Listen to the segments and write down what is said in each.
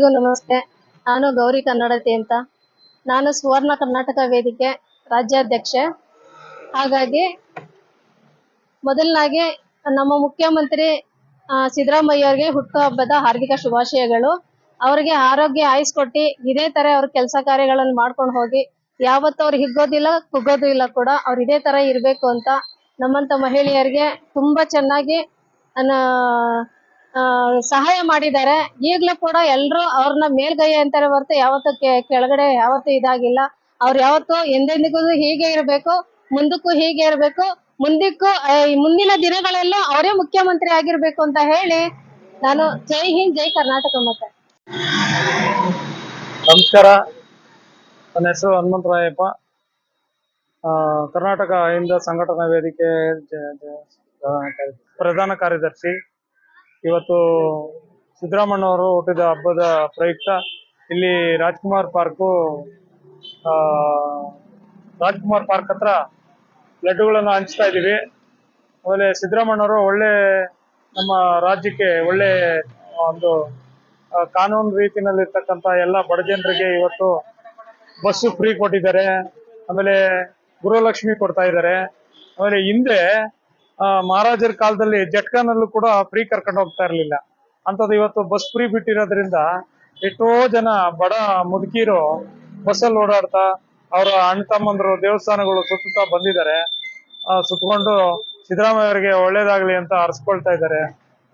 ಎಲ್ಲರಿಗೂ ನಮಸ್ತೆ. ನಾನು ಗೌರಿ ಕನ್ನಡತಿ ಅಂತ. ನಾನು ಸುವರ್ಣ ಕರ್ನಾಟಕ ವೇದಿಕೆ ರಾಜ್ಯಾಧ್ಯಕ್ಷೆ. ಹಾಗಾಗಿ ಮೊದಲನಾಗಿ ನಮ್ಮ ಮುಖ್ಯಮಂತ್ರಿ ಸಿದ್ದರಾಮಯ್ಯ ಅವರಿಗೆ ಹುಟ್ಟುಹಬ್ಬದ ಹಾರ್ದಿಕ ಶುಭಾಶಯಗಳು. ಅವರಿಗೆ ಆರೋಗ್ಯ ಆಯಿಸ್ಕೊಟ್ಟು ಇದೇ ತರ ಅವ್ರ ಕೆಲಸ ಕಾರ್ಯಗಳನ್ನು ಮಾಡ್ಕೊಂಡು ಹೋಗಿ ಯಾವತ್ತೂ ಅವ್ರು ಹಿಗ್ಗೋದಿಲ್ಲ, ಕುಗ್ಗೋದು ಇಲ್ಲ ಕೂಡ ಅವ್ರು ಇದೇ ತರ ಇರಬೇಕು ಅಂತ ನಮ್ಮಂತ ಮಹಿಳೆಯರಿಗೆ ತುಂಬಾ ಚೆನ್ನಾಗಿ ಸಹಾಯ ಮಾಡಿದ್ದಾರೆ. ಈಗ್ಲೂ ಕೂಡ ಎಲ್ರು ಅವ್ರನ್ನ ಮೇಲ್ಗೈ ಅಂತಾರೆ ಹೊರತು ಯಾವತ್ತೂ ಕೆಳಗಡೆ ಯಾವತ್ತೂ ಇದಾಗಿಲ್ಲ. ಅವ್ರ ಯಾವತ್ತು ಎಂದೆಂದಿಗೂ ಹೀಗೆ ಇರಬೇಕು, ಮುಂದಕ್ಕೂ ಹೀಗೆ ಇರಬೇಕು, ಮುಂದಕ್ಕೂ ಮುಂದಿನ ದಿನಗಳಲ್ಲೂ ಅವರೇ ಮುಖ್ಯಮಂತ್ರಿ ಆಗಿರ್ಬೇಕು ಅಂತ ಹೇಳಿ ನಾನು ಜೈ ಹಿಂದ್, ಜೈ ಕರ್ನಾಟಕ ಮತ್ತೆ. ನಮಸ್ಕಾರ. ನನ್ನ ಹೆಸರು ಹನುಮಂತರಾಯಪ್ಪ ಕರ್ನಾಟಕ ಅಹಿಂದ ಸಂಘಟನಾ ವೇದಿಕೆ ಪ್ರಧಾನ ಕಾರ್ಯದರ್ಶಿ. ಇವತ್ತು ಸಿದ್ದರಾಮಣ್ಣವರು ಹುಟ್ಟಿದ ಹಬ್ಬದ ಪ್ರಯುಕ್ತ ಇಲ್ಲಿ ರಾಜ್ಕುಮಾರ್ ಪಾರ್ಕು ರಾಜ್ಕುಮಾರ್ ಪಾರ್ಕ್ ಹತ್ರ ಲಡ್ಡುಗಳನ್ನು ಹಂಚ್ತಾ ಇದ್ದೀವಿ. ಆಮೇಲೆ ಸಿದ್ದರಾಮಣ್ಣವರು ಒಳ್ಳೆ ನಮ್ಮ ರಾಜ್ಯಕ್ಕೆ ಒಳ್ಳೆ ಒಂದು ಕಾನೂನು ರೀತಿನಲ್ಲಿರ್ತಕ್ಕಂಥ ಎಲ್ಲ ಬಡ ಜನರಿಗೆ ಇವತ್ತು ಬಸ್ಸು ಫ್ರೀ ಕೊಟ್ಟಿದ್ದಾರೆ. ಆಮೇಲೆ ಗೃಹಲಕ್ಷ್ಮಿ ಕೊಡ್ತಾ ಇದ್ದಾರೆ. ಆಮೇಲೆ ಹಿಂದೆ ಮಹಾರಾಜರ ಕಾಲದಲ್ಲಿ ಜಟ್ಕಾನಲ್ಲೂ ಕೂಡ ಫ್ರೀ ಕರ್ಕೊಂಡು ಹೋಗ್ತಾ ಇರಲಿಲ್ಲ. ಅಂಥದ್ದು ಇವತ್ತು ಬಸ್ ಫ್ರೀ ಬಿಟ್ಟಿರೋದ್ರಿಂದ ಎಷ್ಟೋ ಜನ ಬಡ ಮುದುಕಿರು ಬಸ್ಸಲ್ಲಿ ಓಡಾಡ್ತಾ ಅವರ ಅಣ್ಣ ತಮ್ಮಂದ್ರು ದೇವಸ್ಥಾನಗಳು ಸುತ್ತಾ ಬಂದಿದ್ದಾರೆ. ಸುತ್ತಕೊಂಡು ಸಿದ್ದರಾಮಯ್ಯ ಅವರಿಗೆ ಒಳ್ಳೇದಾಗ್ಲಿ ಅಂತ ಹರಿಸ್ಕೊಳ್ತಾ ಇದ್ದಾರೆ.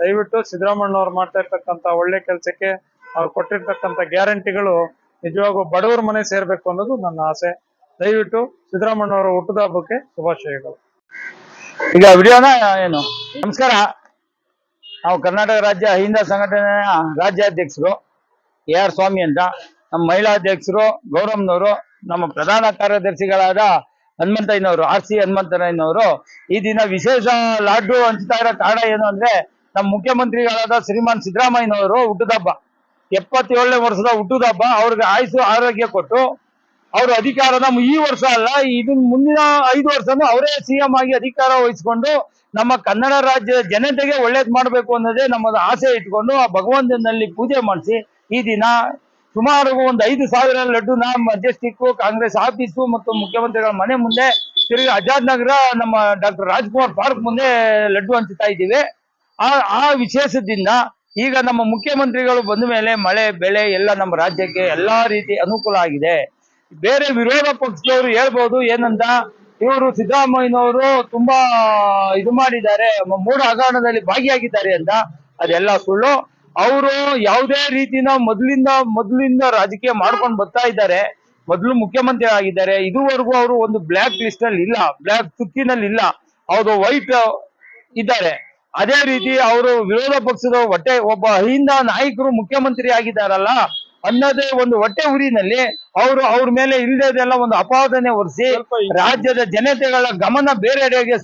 ದಯವಿಟ್ಟು ಸಿದ್ದರಾಮಣ್ಣವ್ರು ಮಾಡ್ತಾ ಇರ್ತಕ್ಕಂತ ಒಳ್ಳೆ ಕೆಲಸಕ್ಕೆ ಅವ್ರು ಕೊಟ್ಟಿರ್ತಕ್ಕಂಥ ಗ್ಯಾರಂಟಿಗಳು ನಿಜವಾಗೂ ಬಡವರ ಮನೆ ಸೇರ್ಬೇಕು ಅನ್ನೋದು ನನ್ನ ಆಸೆ. ದಯವಿಟ್ಟು ಸಿದ್ದರಾಮಣ್ಣವರ ಹುಟ್ಟದ ಹಬ್ಬಕ್ಕೆ ಶುಭಾಶಯಗಳು. ಈಗ ವಿಡಿಯೋನ ಏನು? ನಮಸ್ಕಾರ. ನಾವು ಕರ್ನಾಟಕ ರಾಜ್ಯ ಅಹಿಂದ ಸಂಘಟನೆಯ ರಾಜ್ಯಾಧ್ಯಕ್ಷರು ಎ ಆರ್ ಸ್ವಾಮಿ ಅಂತ. ನಮ್ಮ ಮಹಿಳಾ ಅಧ್ಯಕ್ಷರು, ಗೌರಮ್ನವರು, ನಮ್ಮ ಪ್ರಧಾನ ಕಾರ್ಯದರ್ಶಿಗಳಾದ ಹನುಮಂತಯ್ಯನವರು, ಆರ್ ಸಿ ಹನುಮಂತರಾಯ್ನವರು ಈ ದಿನ ವಿಶೇಷ ಲಾಡ್ಡು ಹಂಚ್ತಾ ಇರೋ ಕಾರಣ ಏನು ಅಂದ್ರೆ, ನಮ್ಮ ಮುಖ್ಯಮಂತ್ರಿಗಳಾದ ಶ್ರೀಮಾನ್ ಸಿದ್ದರಾಮಯ್ಯನವರು ಹುಟ್ಟುದಬ್ಬ ಎಪ್ಪತ್ತೇಳನೇ ವರ್ಷದ ಹುಟ್ಟುದಬ್ಬ ಅವ್ರಿಗೆ ಆಯುಸು ಆರೋಗ್ಯ ಕೊಟ್ಟು ಅವರು ಅಧಿಕಾರದ ಈ ವರ್ಷ ಅಲ್ಲ, ಇದನ್ ಮುಂದಿನ ಐದು ವರ್ಷನೂ ಅವರೇ ಸಿಎಂ ಆಗಿ ಅಧಿಕಾರ ವಹಿಸ್ಕೊಂಡು ನಮ್ಮ ಕನ್ನಡ ರಾಜ್ಯದ ಜನತೆಗೆ ಒಳ್ಳೇದ್ ಮಾಡಬೇಕು ಅನ್ನೋದೇ ನಮ್ಮದು ಆಸೆ ಇಟ್ಕೊಂಡು ಆ ಭಗವಂತನಲ್ಲಿ ಪೂಜೆ ಮಾಡಿಸಿ ಈ ದಿನ ಸುಮಾರು ಒಂದು ಐದು ಸಾವಿರ ಲಡ್ಡುನ ಮೆಜೆಸ್ಟಿಕ್ ಕಾಂಗ್ರೆಸ್ ಆಫೀಸು ಮತ್ತು ಮುಖ್ಯಮಂತ್ರಿಗಳ ಮನೆ ಮುಂದೆ ತಿರುಗಿ ಆಜಾದ್ ನಗರ, ನಮ್ಮ ಡಾಕ್ಟರ್ ರಾಜ್ಕುಮಾರ್ ಪಾರ್ಕ್ ಮುಂದೆ ಲಡ್ಡು ಹಂಚುತ್ತಾ ಇದ್ದೀವಿ. ಆ ಆ ವಿಶೇಷದಿಂದ ಈಗ ನಮ್ಮ ಮುಖ್ಯಮಂತ್ರಿಗಳು ಬಂದ ಮೇಲೆ ಮಳೆ, ಬೆಳೆ ಎಲ್ಲ ನಮ್ಮ ರಾಜ್ಯಕ್ಕೆ ಎಲ್ಲಾ ರೀತಿ ಅನುಕೂಲ ಆಗಿದೆ. ಬೇರೆ ವಿರೋಧ ಪಕ್ಷದವರು ಹೇಳ್ಬೋದು ಏನಂತ ಇವರು ಸಿದ್ದರಾಮಯ್ಯನವರು ತುಂಬಾ ಇದು ಮಾಡಿದ್ದಾರೆ ಮೂಡ ಹಗರಣದಲ್ಲಿ ಭಾಗಿಯಾಗಿದ್ದಾರೆ ಅಂತ, ಅದೆಲ್ಲ ಸುಳ್ಳು. ಅವರು ಯಾವುದೇ ರೀತಿನ ಮೊದಲಿಂದ ಮೊದಲಿಂದ ರಾಜಕೀಯ ಮಾಡ್ಕೊಂಡು ಬರ್ತಾ ಇದ್ದಾರೆ, ಮೊದಲು ಮುಖ್ಯಮಂತ್ರಿ ಆಗಿದ್ದಾರೆ, ಇದುವರೆಗೂ ಅವರು ಒಂದು ಬ್ಲ್ಯಾಕ್ ಲಿಸ್ಟ್ ಅಲ್ಲಿ ಇಲ್ಲ, ಬ್ಲ್ಯಾಕ್ ತುಕ್ಕಿನಲ್ಲಿ ಇಲ್ಲ, ಅವರು ವೈಟ್ ಇದ್ದಾರೆ. ಅದೇ ರೀತಿ ಅವರು ವಿರೋಧ ಪಕ್ಷದ ಹೊಟ್ಟೆ, ಒಬ್ಬ ಅಹಿಂದ ನಾಯಕರು ಮುಖ್ಯಮಂತ್ರಿ ಆಗಿದ್ದಾರಲ್ಲ ಅನ್ನೋದೇ ಒಂದು ಹೊಟ್ಟೆ ಉರಿನಲ್ಲಿ ಅವರು ಅವ್ರ ಮೇಲೆ ಇಲ್ಲದೆಲ್ಲ ಒಂದು ಅಪಾದನೆ ಹೊರಿಸಿ ರಾಜ್ಯದ ಜನತೆಗಳ ಗಮನ ಬೇರೆಡೆಗೆ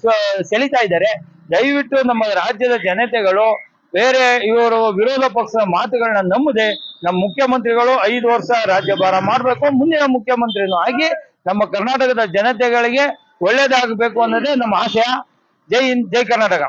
ಸೆಳಿತಾ ಇದ್ದಾರೆ. ದಯವಿಟ್ಟು ನಮ್ಮ ರಾಜ್ಯದ ಜನತೆಗಳು ಬೇರೆ ಇವರು ವಿರೋಧ ಪಕ್ಷದ ಮಾತುಗಳನ್ನ ನಂಬದೆ ನಮ್ಮ ಮುಖ್ಯಮಂತ್ರಿಗಳು ಐದು ವರ್ಷ ರಾಜ್ಯಭಾರ ಮಾಡಬೇಕು ಮುಂದಿನ ಮುಖ್ಯಮಂತ್ರಿನೂ ಆಗಿ ನಮ್ಮ ಕರ್ನಾಟಕದ ಜನತೆಗಳಿಗೆ ಒಳ್ಳೇದಾಗಬೇಕು ಅನ್ನೋದೇ ನಮ್ಮ ಆಶಯ. ಜೈ ಹಿಂದ್ ಜೈ ಕರ್ನಾಟಕ.